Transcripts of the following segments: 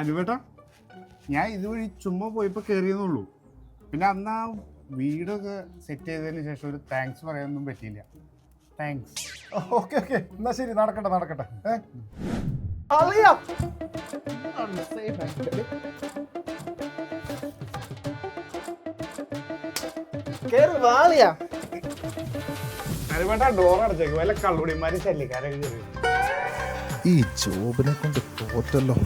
അനുവേട്ടാ ഞാൻ ഇതുവഴി ചുമ്മാ പോയപ്പോൾ കയറിയെന്നുള്ളൂ പിന്നെ അന്ന് ആ വീടൊക്കെ സെറ്റ് ചെയ്തതിന് ശേഷം ഒരു താങ്ക്സ് പറയാനൊന്നും പറ്റിയില്ല. താങ്ക്സ് ഓക്കെ ഓക്കെ എന്നാ ശരി നടക്കട്ടെ നടക്കട്ടെ. ഏ? അളിയാ! കേറ് വാളിയാ അനുവേട്ടാ ഡോർ അടച്ചേക്ക്. വല്ല കള്ളുടിമാര് ശല്യക്കാരൊക്കെ കയറി ഈ ജോബിനെ കൊണ്ട് തോറ്റല്ലോ.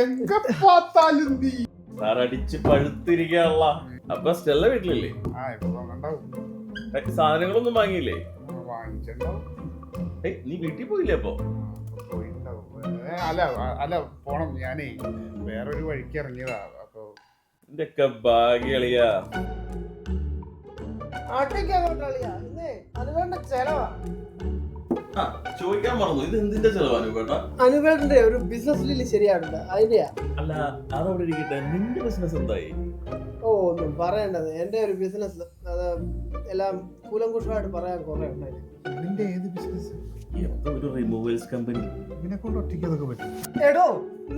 എങ്ക പാത്താലും നീ. സാറടിച്ച് പഴുത്തിരിക്കാനുള്ള. അപ്പൊ സ്റ്റെല്ല വീട്ടിലില്ലേ? ആ ഇപ്പൊ സാധനങ്ങളൊന്നും വാങ്ങിയില്ലേ? വാങ്ങിച്ചിട്ടുണ്ടാവും. ഏയ് നീ വീട്ടിൽ പോയില്ലേ അപ്പൊ? പോയിട്ടുണ്ടാവും. ഏ, അല്ല അല്ല പോണം. ഞാനേ വേറൊരു വഴിക്ക് ഇറങ്ങിയതാ. അപ്പൊ ഇതൊക്കെ ഭാഗ്യളിയാ. ആട്ടയ്ക്ക് ചെലവാ. ചോദിക്കാൻ മറന്നു. ഇത് എന്തിന്റെ ചെലവാണ് കേട്ടാ അനുവേട്ടന്റെ ഒരു ബിസിനസ് ഡീൽ ശരിയായിട്ടുണ്ട് അതിന്റെയാ? അല്ല അതവിടെ ഇരിക്കട്ടെ. നിന്റെ ബിസിനസ് എന്തായി? ഓ ഒന്നും പറയണ്ടത്. എന്റെ ഒരു ബിസിനസ് അത് എല്ലാം കൂലങ്കുഷമായിട്ട് പറയാൻ കുറെ ഉണ്ടായി നിന്റെ ഏത് ബിസിനസ് ഒരു റിമൂവൽസ് കമ്പനി ഇതിനെ കൊണ്ട് ഒറ്റയ്ക്ക് അതൊക്കെ പറ്റും. എടോ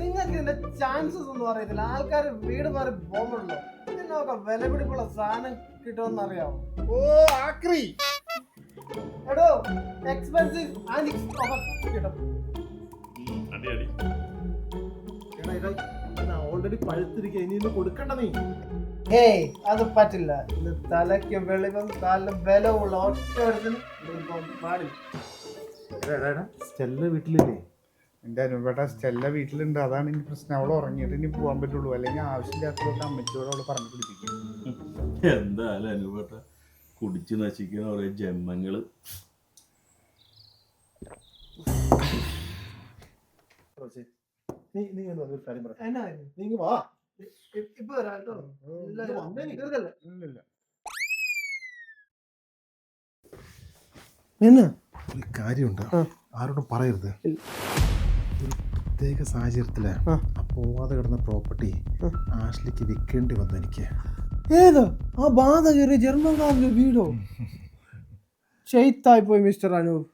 നിങ്ങൾക്ക് ഇതിന്റെ ചാൻസസ് ഒന്നും അറിയത്തില്ല. ആൾക്കാർ വീട് മാറി പോകുന്നുള്ളൂ ഇതിനൊക്കെ വില പിടിപ്പുള്ള സാധനം കിട്ടുമെന്ന് അറിയാമോ ഓ ആക്രി. എടോ എക്സ്പെൻസീവ് ആൻഡ് കിട്ടും. അടി അടി ഓൾറെഡി പഴുത്തിരിക്കുക ഇനി ഇത് കൊടുക്കണ്ട നീ. ഏയ് അത് പറ്റില്ല. ഇത് തലയ്ക്ക് വെളിവും കാലിന് ബലവുള്ള ഒറ്റ ഒരുത്തിന് ഇതിപ്പം പാടില്ല സ്റ്റെല്ല വീട്ടിലില്ലേ? എന്റെ അനുപേട്ട സ്റ്റെല്ല വീട്ടിലുണ്ട്. അതാണ് ഇനി പ്രശ്നം. അവൾ ഉറങ്ങിയിട്ട് ഇനി പോകാൻ പറ്റുള്ളൂ. അല്ലെങ്കിൽ ആവശ്യമില്ലാത്തതൊക്കെ അമ്മച്ചോട് അവൾ പറഞ്ഞു പിടിപ്പിക്കും. എന്താ അനുപേട്ട കുടിച്ചു നശിക്കുന്ന ഓരോ ജന്മങ്ങൾ. നീ നീ ഒന്ന് ഒരു കാര്യം പറ. എന്നാ നീ ഇങ്ങ് വാ. ഇപ്പൊ വരാം കേട്ടോ. ഇല്ല, എന്നാ ഒരു കാര്യമുണ്ട്. ആ. ആരോടും പറയരുത്. ഒരു പ്രത്യേക സാഹചര്യത്തിൽ ആ. പോവാതെ കിടന്ന പ്രോപ്പർട്ടി. ആഷ്ലിക്ക് വിൽക്കേണ്ടി വന്നു എനിക്ക്. ഏത്? ആ ബാധ കയറിയ ജർമ്മൻകാരന്റെ വീടോ? ചെയ്ത്തായി പോയി മിസ്റ്റർ അനൂപ്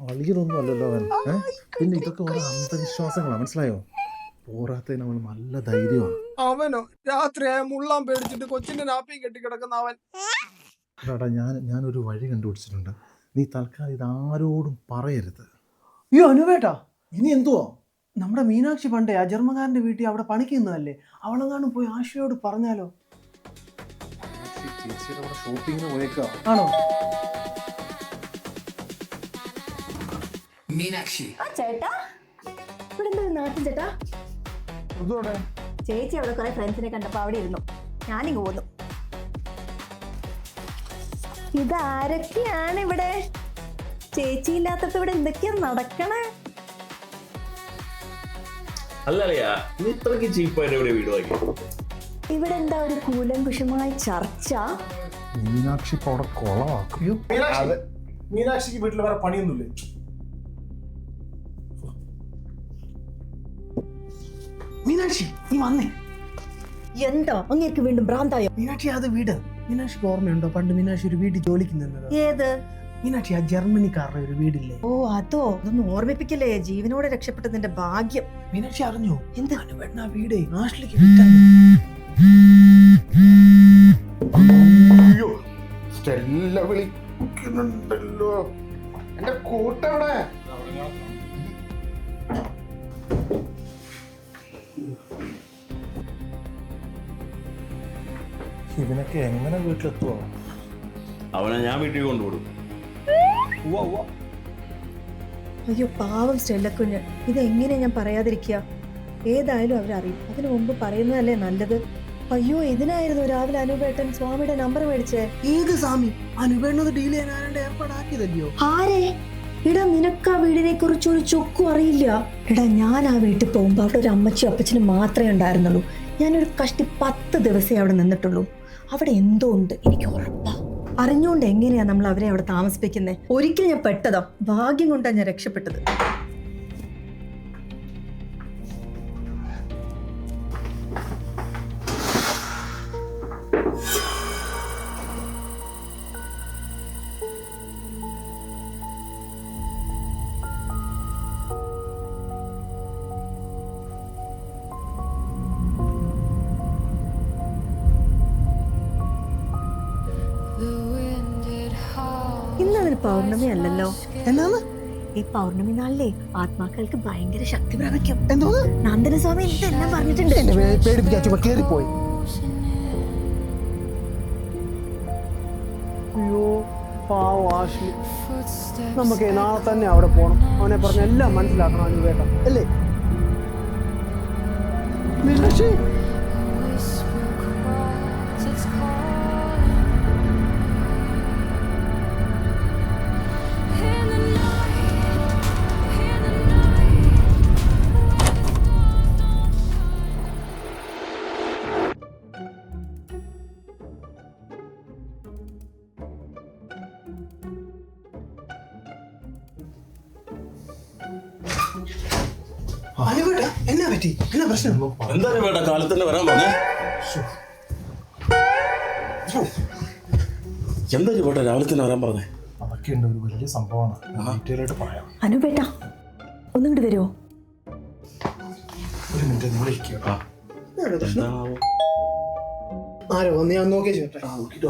അളിയനൊന്നും അല്ലല്ലോ അവൻ. ഏ? പിന്നെ ഇതൊക്കെ ഓരോ അന്ധവിശ്വാസങ്ങളാണ് മനസ്സിലായോ? പോരാത്തതിന് അവൾ നല്ല ധൈര്യമാണ്. അവനോ? രാത്രിയായ മുള്ളാൻ പേടിച്ചിട്ട് കൊച്ചിന്റെ നാപ്പിയും കെട്ടി കിടക്കുന്ന അവൻ. എടാ ഞാൻ ഞാനൊരു വഴി കണ്ടുപിടിച്ചിട്ടുണ്ട്. നീ തൽക്കാലം ഇത് ആരോടും പറയരുത്. അയ്യോ അനുവേട്ടാ. ഇനി എന്തുവാ? നമ്മുടെ മീനാക്ഷി പണ്ടേ ആ ജർമ്മകാരന്റെ വീട്ടിൽ അവിടെ പണിക്ക് നിന്നതല്ലേ അവളെങ്ങാനും പോയി ആശയോട് പറഞ്ഞാലോ? ചേച്ചിയുടെ കൂടെ ഷോപ്പിങ്ങിന് പോയേക്കാം ആണോ? ആ ചേട്ടാ. ഇവിടെ എന്താ നാട്ടിൻ ചേട്ടാ? ഇതോടെ ചേച്ചി അവിടെ കുറെ ഫ്രണ്ട്സിനെ കണ്ടപ്പോ അവിടെ ഇരുന്നു. ഞാനിങ്ങ് പോന്നു. ഇതാരൊക്കെയാണ് ഇവിടെ? ചേച്ചി ഇല്ലാത്തപ്പോ ഇവിടെ എന്തൊക്കെയാ നടക്കണേ? അല്ല അളിയാ നീ ഇത്രക്ക് ചീപ്പായിട്ട് ഇവിടെ വീട് വാങ്ങി ഇവിടെ എന്താ ഒരു കൂലങ്കുഷമായ ചർച്ച? മീനാക്ഷി ഇപ്പൊ അവിടെ കൊളവാക്കും. മീനാക്ഷി മീനാക്ഷിക്ക് വീട്ടിൽ വേറെ പണിയൊന്നുമില്ലേ? മീനാക്ഷി നീ വന്നേ. എന്താ? അങ്ങേക്ക് വീണ്ടും ഭ്രാന്തായോ? മീനാക്ഷി അത് വീട്. മീനാക്ഷിക്ക് ഓർമ്മയുണ്ടോ? പണ്ട് മീനാക്ഷി ഒരു വീട്ടിൽ ജോലിക്ക് നിന്നത്. ഏത്? മീനാക്ഷി ആ ജർമ്മനിക്കാരുടെ ഒരു വീടില്ലേ? ഓ അതോ? അതൊന്നും ഓർമ്മിപ്പിക്കല്ലേ? ജീവനോടെ രക്ഷപ്പെട്ടതിന്റെ ഭാഗ്യം. മീനാക്ഷി അറിഞ്ഞോ? എന്ത്? അനുവേട്ടൻ ആ വീടേ. ആഷ്ലിക്ക് വിറ്റന്ന് അയ്യോ സ്റ്റെല്ല വിളിക്കുന്നുണ്ടല്ലോ. എന്റെ കൂട്ടവിടെ ഇവനൊക്കെ എങ്ങനെ വീട്ടിലെത്തുവോ? അവനെ ഞാൻ വീട്ടിൽ കൊണ്ടുപോടും അയ്യോ പാവം സ്റ്റെല്ലക്കുഞ്ഞ്. ഇതെങ്ങനെ ഞാൻ പറയാതിരിക്കുക ഏതായാലും അവരറിയും. അതിനു മുമ്പ് പറയുന്നതല്ലേ നല്ലത്? അയ്യോ ഇതിനായിരുന്നു രാവിലെ അനുപേട്ടൻ സ്വാമിയുടെ നമ്പർ മേടിച്ചേ. ഏത് സ്വാമി? അനുപേട്ടനത് ഡീൽ ചെയ്യാൻ ആരാണ്ട് ഏർപ്പാടാക്കിയതല്ലയോ? ആരെ? എടാ നിനക്ക് ആ വീടിനെ കുറിച്ച് ഒരു ചൊക്കും അറിയില്ല. എടാ ഞാൻ ആ വീട്ടിൽ പോകുമ്പോ അവിടെ ഒരു അമ്മച്ചും അപ്പച്ചനും മാത്രമേ ഉണ്ടായിരുന്നുള്ളൂ. ഞാനൊരു കഷ്ടി പത്ത് ദിവസമേ അവിടെ നിന്നിട്ടുള്ളൂ. അവിടെ എന്തോ ഉണ്ട്? എനിക്ക് ഉറപ്പാ. അറിഞ്ഞുകൊണ്ട് എങ്ങനെയാ നമ്മൾ അവരെ അവിടെ താമസിപ്പിക്കുന്നത് ഒരിക്കൽ ഞാൻ പെട്ടതാ. ഭാഗ്യം കൊണ്ടാണ് ഞാൻ രക്ഷപ്പെട്ടത്. പൗർണമി എന്നാണ് ഈ പൗർണമി നാളിലെ ആത്മാക്കൾക്ക് ഭയങ്കര ശക്തി പ്രാപിക്കും. എന്തോന്ന്? നന്ദനസ്വാമി എന്തെല്ലാം പറഞ്ഞിട്ടുണ്ട്. എന്നെ പേ- പേടിപ്പിക്കാൻ അയ്യോ പാവം ആഷ്ലി നമുക്ക് നാളെ തന്നെ അവിടെ പോകണം അവനെ പറഞ്ഞ എല്ലാം മനസ്സിലാക്കണം അനുവേട്ട അല്ലേ? മീനാക്ഷി എന്തായാലും വേണ്ട കാലത്ത് തന്നെ വരാൻ പറഞ്ഞേ എന്താ വേണ്ട രാവിലെ തന്നെ വരാൻ പറഞ്ഞേ അതൊക്കെ ഉണ്ട് ഒരു വലിയ സംഭവമാണ്. ഡീറ്റെയിൽ ആയിട്ട് പറയാം. അനുപേട്ട ഒന്നും കൂടി വരുമോ ഒരു മിനിറ്റ് നിങ്ങൾ ഇരിക്കുക ആരോ ഒന്ന് ഞാൻ നോക്കിയ ചേട്ടാ നോക്കിട്ട്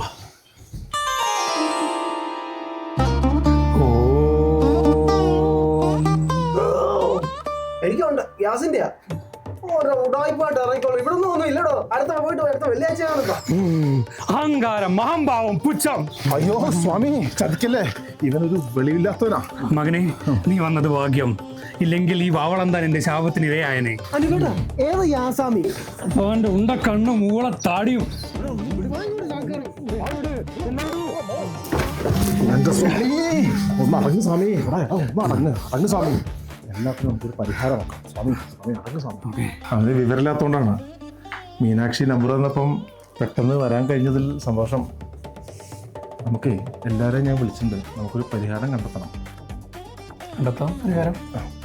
എനിക്കുണ്ട് ഗ്യാസിന്റെയാ. ഉടായ്പായിട്ട് ഇറങ്ങിക്കോളൂ. ഇവിടെ ഒന്നും ഒന്നും ഇല്ലടോ. അടുത്ത പോയിട്ട് വാ, അടുത്ത വെള്ളിയാഴ്ച കാണുക അഹങ്കാരം മഹംഭാവം പുച്ഛം. അയ്യോ സ്വാമി ചതിക്കല്ലേ? ഇവനൊരു വെളിവില്ലാത്തവനാ. മകനെ നീ വന്നത് ഭാഗ്യം. ഇല്ലെങ്കിൽ ഈ വാവളന്താൻ എന്റെ ശാപത്തിന് ഇരയായനെ. അനുകേട്ടാ ഏത് യാസാമി അവന്റെ ഉണ്ട കണ്ണും ഊള താടിയും. എന്റെ സ്വാമി ഒന്ന് അടങ്ങ് സ്വാമി. അടങ്ങ് സ്വാമി. എല്ലാത്തിനും നമുക്കൊരു പരിഹാരം നോക്കാം സ്വാമി സ്വാമി അടങ്ങ് സ്വാമി. അവന് വിവരമില്ലാത്തതുകൊണ്ടാണ് മീനാക്ഷി നമ്പർ തന്നപ്പം പെട്ടെന്ന് വരാൻ കഴിഞ്ഞതിൽ സന്തോഷം. നമുക്ക് എല്ലാവരെയും ഞാൻ വിളിച്ചിട്ടുണ്ട്. നമുക്കൊരു പരിഹാരം കണ്ടെത്തണം. കണ്ടെത്താം പരിഹാരം?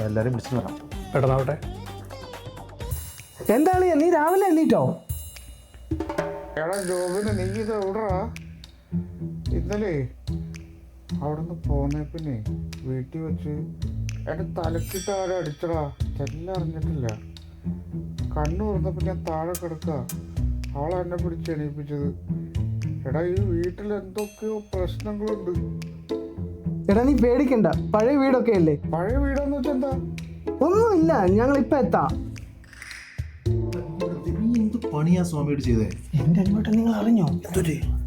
എല്ലാവരെയും വിളിച്ചിട്ട് വരാം. പെട്ടെന്നാവട്ടെ. എന്താണ് നീ രാവിലെ എണ്ണീറ്റോ എടാ ജോബിന് നീ ഇത് എവിടാ ഇന്നലെ അവിടെ നിന്ന് പോന്നെ പിന്നെ വീട്ടിൽ വെച്ച് എന്റെ തലക്കിട്ട് ആരും അടിച്ചടാ? ചെല്ലാം അറിഞ്ഞിട്ടില്ല. കണ്ണു തുറന്നപ്പോൾ ഞാൻ താഴെ കിടക്കുക അവളെ എന്നെ പിടിച്ച് എണീപ്പിച്ചത്. എടാ ഈ വീട്ടിൽ എന്തൊക്കെയോ പ്രശ്നങ്ങളുണ്ട്. എടാ നീ പേടിക്കണ്ട. പഴയ വീടൊക്കെ അല്ലേ? പഴയ വീടെന്ന് വെച്ചാ എന്താ? ഒന്നുമില്ല. ഞങ്ങൾ ഇപ്പൊ എത്താം. നീ എന്ത് പണിയാ സ്വാമിയോട് ചെയ്തേ? എന്റെ അനുഭവം നിങ്ങൾ അറിഞ്ഞോ എന്തൊരു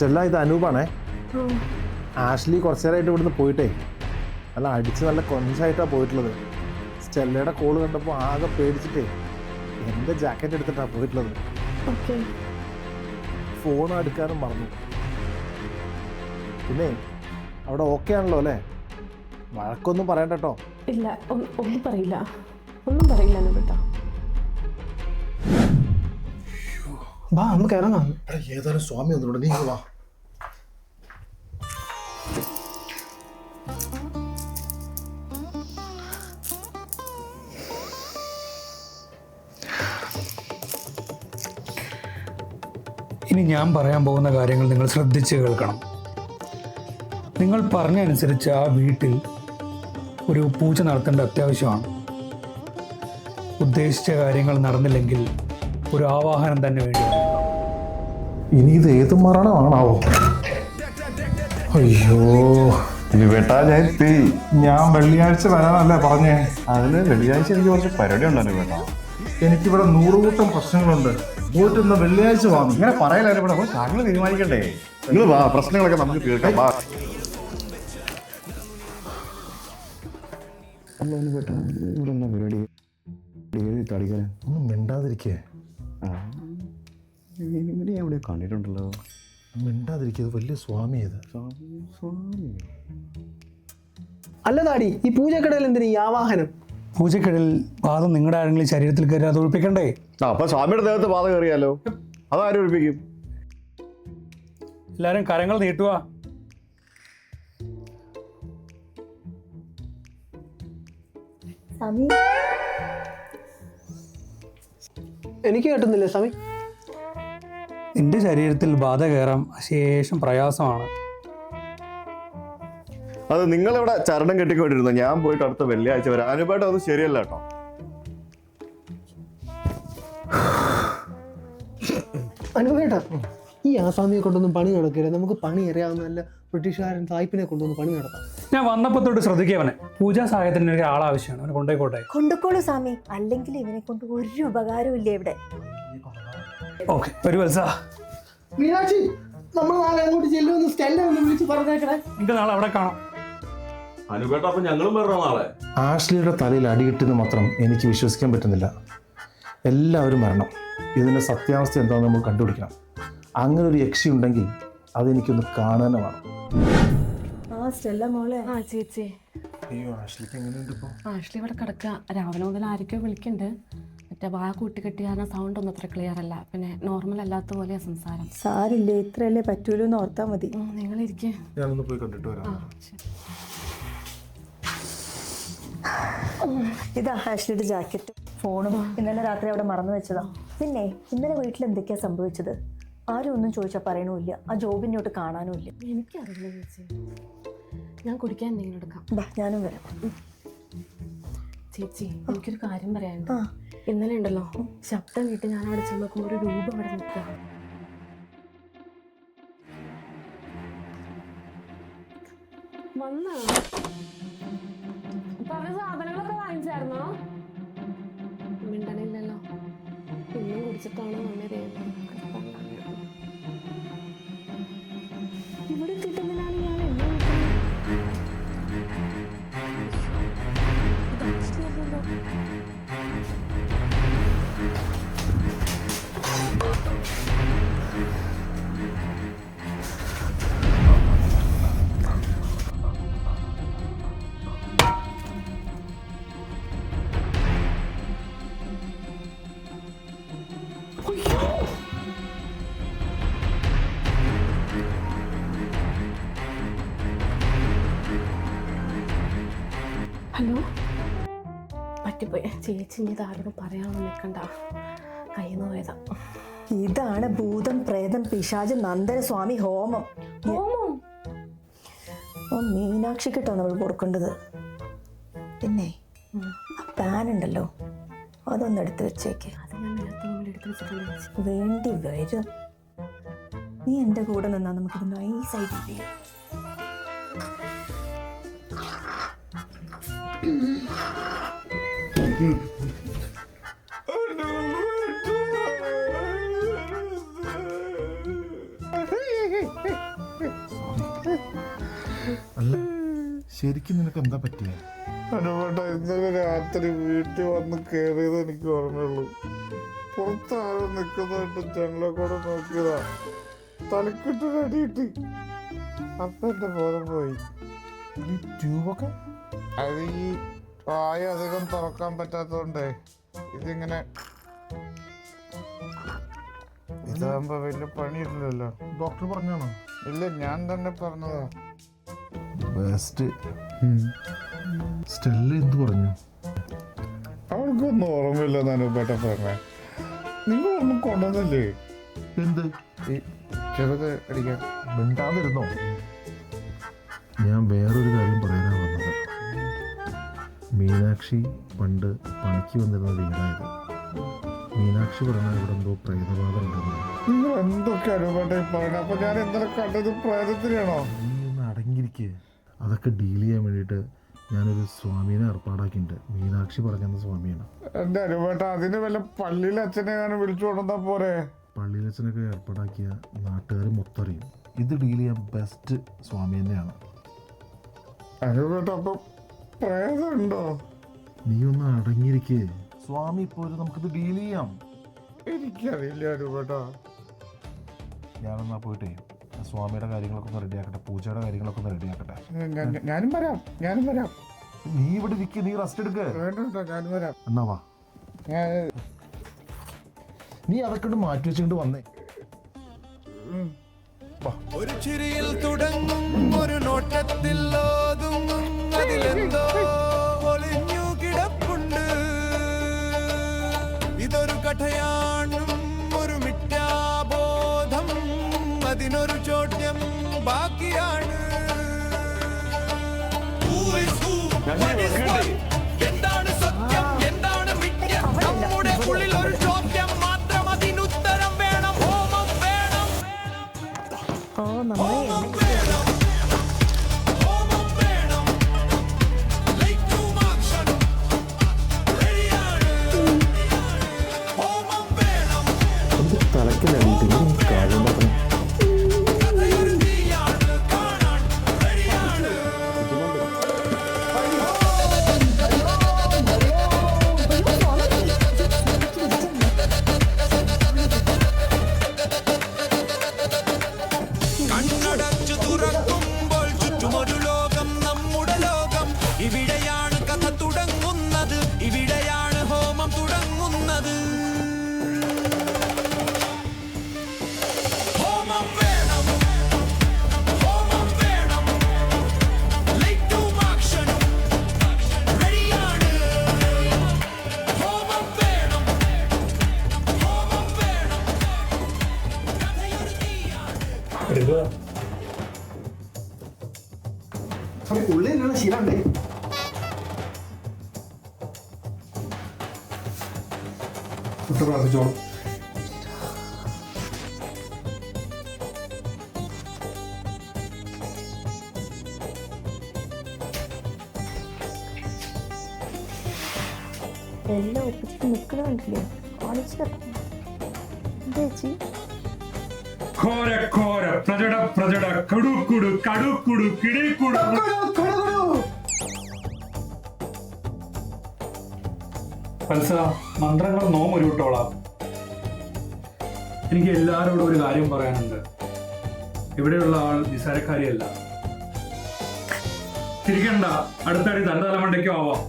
സ്റ്റെല്ല ഇത് അനൂപാണേ. ആഷ്ലി കുറച്ചു നേരമായിട്ട് ഇവിടുന്ന് പോയിട്ടേ. നല്ല അടിച്ച് നല്ല കൊഞ്ചായിട്ടാണ് പോയിട്ടുള്ളത്. സ്റ്റെല്ലയുടെ കോൾ കണ്ടപ്പോൾ ആകെ പേടിച്ചിട്ടേ. എന്റെ ജാക്കറ്റ് എടുത്തിട്ടാണ് പോയിട്ടുള്ളത്. ഓക്കെ. ഫോൺ എടുക്കാനും മറന്നു. പിന്നെ അവിടെ ഓക്കെ ആണല്ലോ അല്ലേ? വഴക്കൊന്നും പറയണ്ട കേട്ടോ ഇല്ല ഒന്നും പറയില്ല. ഒന്നും പറയില്ല കേട്ടോ വാ നമുക്ക് ഇറങ്ങാം. ഏതായാലും സ്വാമി വന്നിട്ടുണ്ട്. നീ വാ. ഇനി ഞാൻ പറയാൻ പോകുന്ന കാര്യങ്ങൾ നിങ്ങൾ ശ്രദ്ധിച്ച് കേൾക്കണം. നിങ്ങൾ പറഞ്ഞ അനുസരിച്ച് ആ വീട്ടിൽ ഒരു പൂജ നടത്തേണ്ട അത്യാവശ്യമാണ്. ഉദ്ദേശിച്ച കാര്യങ്ങൾ നടന്നില്ലെങ്കിൽ ഒരു ആവാഹനം തന്നെ വേണ്ടി. ഇനി ഇത് ഏത് മരണമാണാവോ? അയ്യോ ഇവേട്ടാ ഞാൻ എത്തി ഞാൻ വെള്ളിയാഴ്ച വരാനല്ലേ പറഞ്ഞേ? അതിന് വെള്ളിയാഴ്ച എനിക്ക് കുറച്ച് പരിപാടി ഉണ്ടല്ലോ വേട്ടാ എനിക്കിവിടെ നൂറുകൂട്ടം പ്രശ്നങ്ങളുണ്ട്. പോയിട്ട് ഇന്ന് വെള്ളിയാഴ്ച വാങ്ങും ഇങ്ങനെ പറയലായിരുന്നു ഇവിടെ. അപ്പോൾ താങ്കൾ തീരുമാനിക്കണ്ടേ? നിങ്ങൾ വാ പ്രശ്നങ്ങളൊക്കെ നമുക്ക് കേൾക്കാം വാ. ഇവിടെ എന്നാ പരിപാടി തടിക്കാൻ ഒന്നും മിണ്ടാതിരിക്കേ എവിടെ കണ്ടിട്ടുണ്ടല്ലോ മിണ്ടാതിരിക്കുക വലിയ സ്വാമി ഇത് അല്ല താടി ഈ പൂജക്കടയിൽ എന്തിനാ ഈ ആവാഹനം? പൂജക്കിടയിൽ വാദം നിങ്ങളുടെ ആരെങ്കിലും ശരീരത്തിൽ കയറി അത് ഒഴിപ്പിക്കണ്ടേ? ആ അപ്പൊ സ്വാമിയുടെ ദേഹത്ത് പാത കയറിയാലോ? അതാരും ഒഴിപ്പിക്കും? എല്ലാവരും കരങ്ങൾ നീട്ടുക സ്വാമി? എനിക്ക് കേട്ടുന്നില്ല സ്വാമി? നിന്റെ ശരീരത്തിൽ ബാധ കയറാം അശേഷം പ്രയാസമാണ്. അത് നിങ്ങളിവിടെ ചരണം കെട്ടിക്കൊണ്ടിരുന്നു? ഞാൻ പോയിട്ട് അടുത്ത വെള്ളിയാഴ്ച വരാം. അനുപേട്ട അത് ശരിയല്ല കേട്ടോ. ഈ ആസാമിയെ കൊണ്ടൊന്നും പണി നടക്കില്ല. നമുക്ക് പണി അറിയാവുന്ന നല്ല ബ്രിട്ടീഷുകാരൻ സായിപ്പിനെ കൊണ്ടൊന്ന് പണി നടത്താം. ഞാൻ വന്നപ്പോ തൊട്ട് ശ്രദ്ധിക്കവനെ പൂജാ സഹായത്തിന് ഒരു ആളാവശ്യമാണ് അവനെ കൊണ്ടേക്കോട്ടെ കൊണ്ടുക്കോളൂ സ്വാമി. അല്ലെങ്കിൽ ഇവനെ കൊണ്ട് ഒരു ഉപകാരവും ഇല്ല ഇവിടെ. ഓക്കെ ഒരു വത്സ മീനാക്ഷി നമ്മൾ നാളെ അങ്ങോട്ട് ചെല്ലുമെന്ന് സ്റ്റെല്ല ഒന്ന് വിളിച്ച് പറഞ്ഞേക്കണേ. നിങ്ങൾക്ക് നാളെ അവിടെ കാണാം. അനുപേട്ട അപ്പൊ ഞങ്ങളും വരണോ നാളെ ആഷ്ലിയുടെ തലയിൽ അടികിട്ടെന്ന് മാത്രം എനിക്ക് വിശ്വസിക്കാൻ പറ്റുന്നില്ല. എല്ലാവരും മരണം. ഇതിന്റെ സത്യാവസ്ഥ എന്താണെന്ന് നമ്മൾ കണ്ടുപിടിക്കണം. അങ്ങനെ ഒരു യക്ഷി ഉണ്ടെങ്കിൽ അതെനിക്കൊന്ന് കാണാൻ വേണം. ആ സ്റ്റെല്ല മോളെ. ആ ചേച്ചി. അയ്യോ ആഷ്ലിക്ക് എങ്ങനെയുണ്ട് ഇപ്പോൾ ആഷ്ലി ഇവിടെ കിടക്കുക രാവിലെ മുതൽ ആരൊക്കെയോ വിളിക്കുന്നുണ്ട്. മറ്റേ വാ കൂട്ടിക്കെട്ടി കാരണം സൗണ്ട് ഒന്നും അത്ര ക്ലിയർ അല്ല. പിന്നെ നോർമൽ അല്ലാത്ത പോലെയാ സംസാരം. സാരില്ലേ? ഇത്രയല്ലേ പറ്റൂലോ എന്ന് ഓർത്താ മതി. നിങ്ങൾ ഇരിക്കേ ഞാനൊന്ന് പോയി കണ്ടിട്ട് വരാം. ഇതാ ആഷ്ലിയുടെ ജാക്കറ്റ് ഫോണും. ഇന്നലെ രാത്രി അവിടെ മറന്നു വെച്ചതാ. പിന്നെ ഇന്നലെ വീട്ടിൽ എന്തൊക്കെയാ സംഭവിച്ചത്? ആരും ഒന്നും ചോദിച്ചാൽ പറയണമില്ല. ആ ജോബിനോട്ട് കാണാനും ഇല്ല എനിക്കറിയില്ല ചേച്ചി. ഞാൻ കുടിക്കാൻ എന്തെങ്കിലും എടുക്കാം. ബാ ഞാനും വരാം. ചേച്ചി എനിക്കൊരു കാര്യം പറയാനുണ്ട്. ഇന്നലെ ഉണ്ടല്ലോ ശബ്ദം കേട്ട് ഞാൻ അവിടെ ചെന്ന് നോക്കുമ്പോൾ ഒരു രൂപ അവിടെ നിൽക്കുക. വന്നോ? പറഞ്ഞ സാധനങ്ങളൊക്കെ വാങ്ങിച്ചായിരുന്നോ? മിണ്ടണില്ലല്ലോ. ഇന്നും കുടിച്ചിട്ടാണോ വന്നത് ഹലോ? പറ്റിപ്പോയി. ചേച്ചി ഇനി ഇത് ആരോടും പറയാനൊന്നും നിൽക്കണ്ട. കയ്യിൽ നിന്ന് പോയതാ. ഇതാണ് ഭൂതം പ്രേതം പിശാജ് നന്ദനസ്വാമി ഹോമം. ഹോമം? ഓ മീനാക്ഷിക്കിട്ടോ നമ്മൾ കൊടുക്കേണ്ടത്. പിന്നെ ആ പാൻ ഉണ്ടല്ലോ അതൊന്ന് എടുത്ത് വെച്ചേക്ക്. വേണ്ടി വരും. നീ എന്റെ കൂടെ നിന്നാൽ നമുക്കിത് നൈസായിട്ട് ചെയ്യാം. അല്ല ശരിക്കും നിനക്ക് എന്താ പറ്റിയ? അനുപേട്ട ഇന്നലെ രാത്രി വീട്ടിൽ വന്ന് കയറിയത് എനിക്ക് ഓർമ്മയുള്ളൂ. പുറത്താരോ നിൽക്കുന്നതായിട്ട് ജനലെ കൂടെ നോക്കിയതാ. തലക്കിട്ട് അടിയിട്ട് അപ്പൊ എന്റെ ബോധം പോയി. ട്യൂബൊക്കെ? അത് ഈ വായ അധികം തുറക്കാൻ പറ്റാത്തതുകൊണ്ട് ഇതിങ്ങനെ ഇതാകുമ്പോ വലിയ പണിയില്ലല്ലോ. ഡോക്ടർ പറഞ്ഞാണോ? ഇല്ല ഞാൻ തന്നെ പറഞ്ഞതാ. ബെസ്റ്റ് സ്റ്റെല്ല എന്ത് പറഞ്ഞു? അവൾക്കൊന്നും ഓർമ്മയില്ല അനുപേട്ട പറഞ്ഞ. നിങ്ങളൊന്നും കൊണ്ടുവന്നില്ലേ? എന്ത്? ചെറുത് അടിക്കാൻ. മിണ്ടാതിരുന്നോ? ഞാൻ വേറൊരു കാര്യം വന്നത് മീനാക്ഷി പണ്ട് പണിക്ക് വന്നിരുന്ന വീടായത്. മീനാക്ഷി പറഞ്ഞാൽ ഇവിടെ എന്തോ പ്രേതബാധ ഉണ്ടെന്ന്. നിങ്ങൾ എന്തൊക്കെ അനുപേട്ട പറയണ അപ്പൊ ഞാൻ ഇന്നലെ കണ്ടത് പ്രേതത്തിനാണോ നീ ഒന്ന് അടങ്ങിയിരിക്കുക അതൊക്കെ ഡീൽ ചെയ്യാൻ വേണ്ടിയിട്ട് ഞാനൊരു സ്വാമീനെ ഏർപ്പാടാക്കിയിട്ടുണ്ട്. മീനാക്ഷി പറഞ്ഞ സ്വാമിയാണ്. എന്റെ അനുവേട്ട അതിന് വല്ല പള്ളിയിലെ അച്ഛനെ ഞാൻ വിളിച്ചു കൊണ്ടുവന്നാ പോരെ? പള്ളിയിലച്ഛനൊക്കെ ഏർപ്പാടാക്കിയ നാട്ടുകാർ മൊത്തം അറിയും. ഇത് ഡീൽ ചെയ്യാൻ ബെസ്റ്റ് സ്വാമി തന്നെയാണ്. അനുവേട്ട അപ്പൊ പ്രേതമുണ്ടോ നീ ഒന്ന് അടങ്ങിയിരിക്കേ. സ്വാമി പോലും നമുക്കിത് ഡീൽ ചെയ്യാം. എനിക്കറിയില്ല അനുപേട്ട ഞാനൊന്നാ പോയിട്ടേ ആ സ്വാമിയുടെ കാര്യങ്ങളൊക്കെ ഒന്ന് റെഡിയാക്കട്ടെ പൂജയുടെ കാര്യങ്ങളൊക്കെ ഒന്ന് റെഡിയാക്കട്ടെ. ഞാനും വരാം ഞാനും വരാം. നീ ഇവിടെ ഇരിക്കുക നീ റെസ്റ്റ് എടുക്ക. വേണ്ട ഞാനും വരാം. എന്നാ വാ. നീ അതൊക്കെ മാറ്റി വെച്ചുകൊണ്ട് വന്നേ. ഒരു ചിരിയിൽ തുടങ്ങും ഒരു നോട്ടത്തിൽ ഓതുങ്ങും ഉള്ളിലെന്തോ ഒളിഞ്ഞു കിടപ്പുണ്ട്. ഇതൊരു കഥയാണും ഒരു മിഥ്യാബോധം. അതിനൊരു ചോദ്യം ബാക്കിയാണ്. എന്താണ് സത്യം? എന്താണ് എല്ലാം ഒപ്പിച്ചിട്ട് നിൽക്കണ കണ്ടില്ലേ? കാണിച്ചു എന്താ ചേച്ചി? ഘോര ഘോര പ്രജട പ്രജട കടുക്കുടു കടുക്കുടു മന്ത്രങ്ങൾ നോം ഉരുവിട്ടോളാം എനിക്ക് എല്ലാവരോടും ഒരു കാര്യം പറയാനുണ്ട്. ഇവിടെയുള്ള ആൾ നിസാരക്കാരിയല്ല തിരിക്കണ്ട. അടുത്തടി തന്റെ തലമണ്ടയ്ക്കും ആവാം.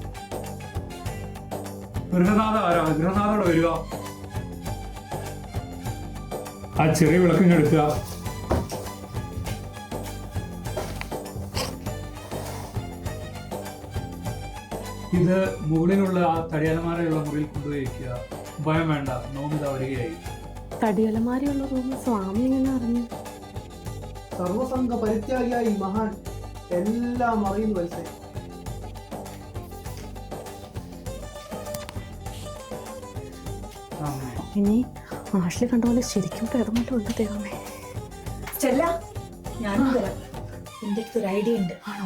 ഗൃഹനാഥ ആരാ? ഗൃഹനാഥോടെ വരിക. ആ ചെറിയ വിളക്കും എടുക്കുക. ഇത് മുകളിലുള്ള ആ തടിയാലമാരയുള്ള മുറിയിൽ കൊണ്ടുപോയി വയ്ക്കുക ഭയം വേണ്ട നോമിത വരികയായി. തടിയലമാരിയുള്ള റൂമിൽ സ്വാമി എങ്ങനെ അറിഞ്ഞു? സർവസംഘ പരിത്യാഗിയായി മഹാൻ. എല്ലാം അറിയുന്നു വത്സേ. ഇനി ആഷ്ലി കണ്ട പോലെ ശരിക്കും പേടമല്ല ഉണ്ട് ദൈവമേ. ചെല്ല ഞാനും തരാം എന്റെ അടുത്ത് ഒരു ഐഡിയ ഉണ്ട്. ആണോ?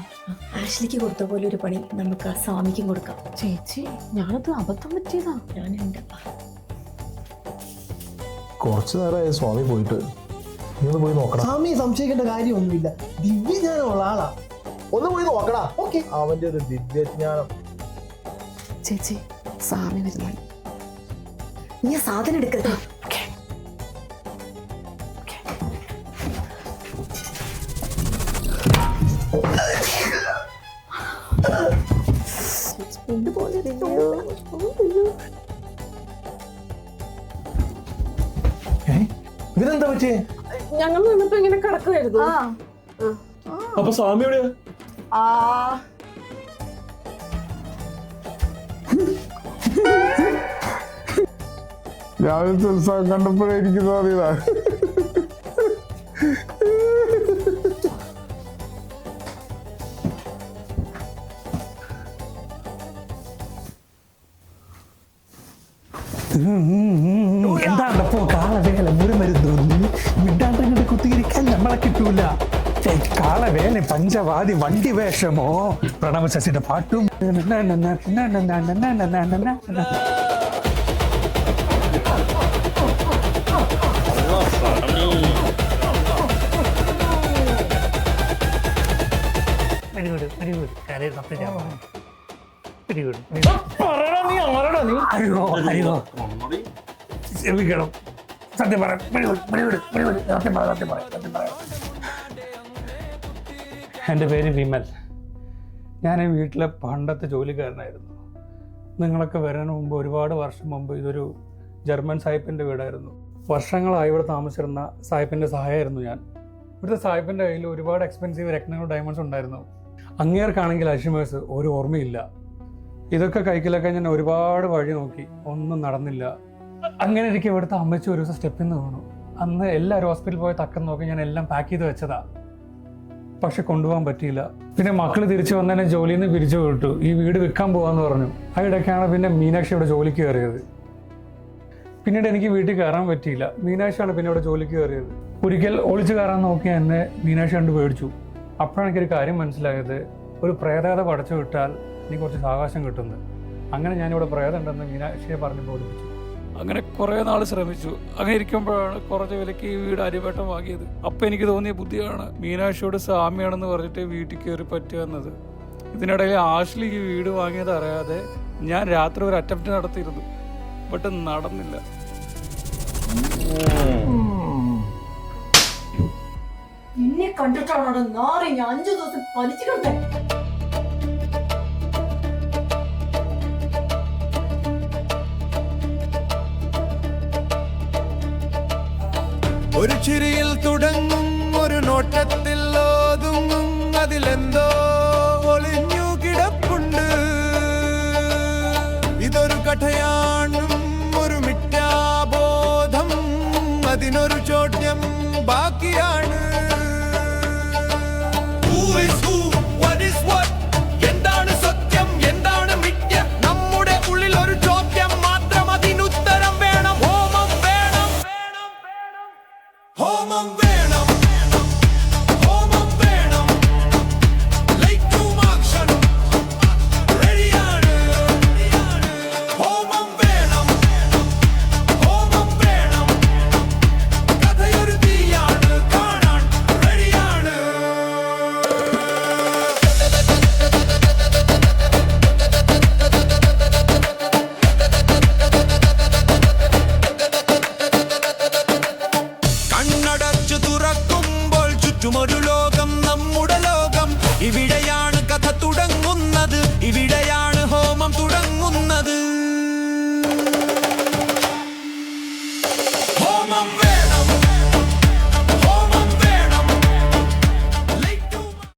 ആഷ്ലിക്ക് കൊടുത്ത പോലെ ഒരു പണി നമുക്ക് ആ സ്വാമിക്കും കൊടുക്കാം. ചേച്ചി ഞാനത് അബദ്ധം പറ്റിയതാ. ഞാനുണ്ട് കുറച്ച് നേരമായി സ്വാമി പോയിട്ട്. നീ പോയി നോക്കണം സ്വാമി സംശയിക്കേണ്ട കാര്യമൊന്നുമില്ല. ദിവ്യജ്ഞാനമുള്ള ആളാ. ഒന്ന് പോയി നോക്കടാ. ഓക്കെ. അവന്റെ ഒരു ദിവ്യജ്ഞാനം. ചേച്ചി സ്വാമി വരുന്നുണ്ട്. ആ സാധനം എടുക്കരുത്. ഏ? ഇതിനെന്താ പറ്റിയേ? ഞങ്ങൾ വന്നപ്പോ ഇങ്ങനെ കിടക്കുമായിരുന്നു അപ്പൊ സ്വാമി എവിടെയാ? രാവിലത്തെ ഉത്സവം കണ്ടപ്പോഴേ എനിക്ക് തോന്നിയതാ എന്താണ്ടപ്പോ കാളവേല മുരുമരുന്ന് മിണ്ടാണ്ടങ്ങോട്ട് കുത്തിയിരിക്കാൻ നമ്മളെ കിട്ടൂല? കാളവേല പഞ്ചവാദി വണ്ടി വേഷമോ? പ്രണവ ശശിയുടെ പാട്ടും. ക്ഷമിക്കണം സത്യം പറയാം. സത്യം പറയാം സത്യം പറയാം സത്യം പറയാം. എന്റെ പേര് വിമൽ. ഞാൻ ഈ വീട്ടിലെ പണ്ടത്തെ ജോലിക്കാരനായിരുന്നു. നിങ്ങളൊക്കെ വരണ മുമ്പ് ഒരുപാട് വർഷം മുമ്പ് ഇതൊരു ജർമ്മൻ സാഹിബിന്റെ വീടായിരുന്നു. വർഷങ്ങളായി ഇവിടെ താമസിച്ചിരുന്ന സാഹിബിന്റെ സഹായമായിരുന്നു ഞാൻ. ഇവിടുത്തെ സാഹിബിന്റെ കയ്യിൽ ഒരുപാട് എക്സ്പെൻസീവ് രത്നങ്ങൾ ഡയമണ്ട്സ് ഉണ്ടായിരുന്നു. അങ്ങേർക്കാണെങ്കിൽ അഷിമേഴ്സ് ഒരു ഓർമ്മയില്ല. ഇതൊക്കെ കൈക്കലൊക്കെ ഞാൻ ഒരുപാട് വഴി നോക്കി. ഒന്നും നടന്നില്ല. അങ്ങനെ ഇരിക്കും ഇവിടുത്തെ അമ്മച്ചി ഒരു ദിവസം സ്റ്റെപ്പിൽ നിന്ന് വീണു. അന്ന് എല്ലാവരും ഹോസ്പിറ്റലിൽ പോയി തക്കം നോക്കി ഞാൻ എല്ലാം പാക്ക് ചെയ്ത് വെച്ചതാ. പക്ഷെ കൊണ്ടുപോകാൻ പറ്റിയില്ല. പിന്നെ മക്കൾ തിരിച്ചു വന്നതിനെ ജോലിയിൽ നിന്ന് പിരിച്ചു വിട്ടു. ഈ വീട് വിൽക്കാൻ പോകാന്ന് പറഞ്ഞു. ആ ഇടയ്ക്കാണ് പിന്നെ മീനാക്ഷി ഇവിടെ ജോലിക്ക് കയറിയത്. പിന്നീട് എനിക്ക് വീട്ടിൽ കയറാൻ പറ്റിയില്ല. മീനാക്ഷിയാണ് പിന്നെ ഇവിടെ ജോലിക്ക് കയറിയത്. ഒരിക്കൽ ഒളിച്ചു കയറാൻ നോക്കി എന്നെ മീനാക്ഷി കണ്ട് പേടിച്ചു. അപ്പോഴാണ് എനിക്കൊരു കാര്യം മനസ്സിലായത്. ഒരു പ്രേതകഥ പടച്ചു വിട്ടാൽ എനിക്ക് കുറച്ച് സാവകാശം കിട്ടുന്നത് അങ്ങനെ ഞാനിവിടെ പ്രേതം ഉണ്ടെന്ന് മീനാക്ഷിയെ പറഞ്ഞ് ബോധിപ്പിച്ചു അങ്ങനെ കുറേ നാൾ ശ്രമിച്ചു. അങ്ങനെ ഇരിക്കുമ്പോഴാണ് കുറച്ച് വിലക്ക് ഈ വീട് അരിവേട്ടം വാങ്ങിയത്. അപ്പം എനിക്ക് തോന്നിയ ബുദ്ധിയാണ് മീനാക്ഷിയോട് സാമ്യാണെന്ന് പറഞ്ഞിട്ട് വീട്ടിൽ കയറി പറ്റുക ഇതിനിടയിൽ ആഷ്ലി ഈ വീട് വാങ്ങിയത് അറിയാതെ ഞാൻ രാത്രി ഒരു അറ്റംപ്റ്റ് നടത്തിയിരുന്നു. ബട്ട് നടന്നില്ല. എന്നെ കണ്ടിട്ടാണോ നാറി ഞാൻ അഞ്ചു ദിവസം ഒരു ചിരിയിൽ തുടങ്ങും ഒരു നോട്ടത്തിൽ ഓതുങ്ങും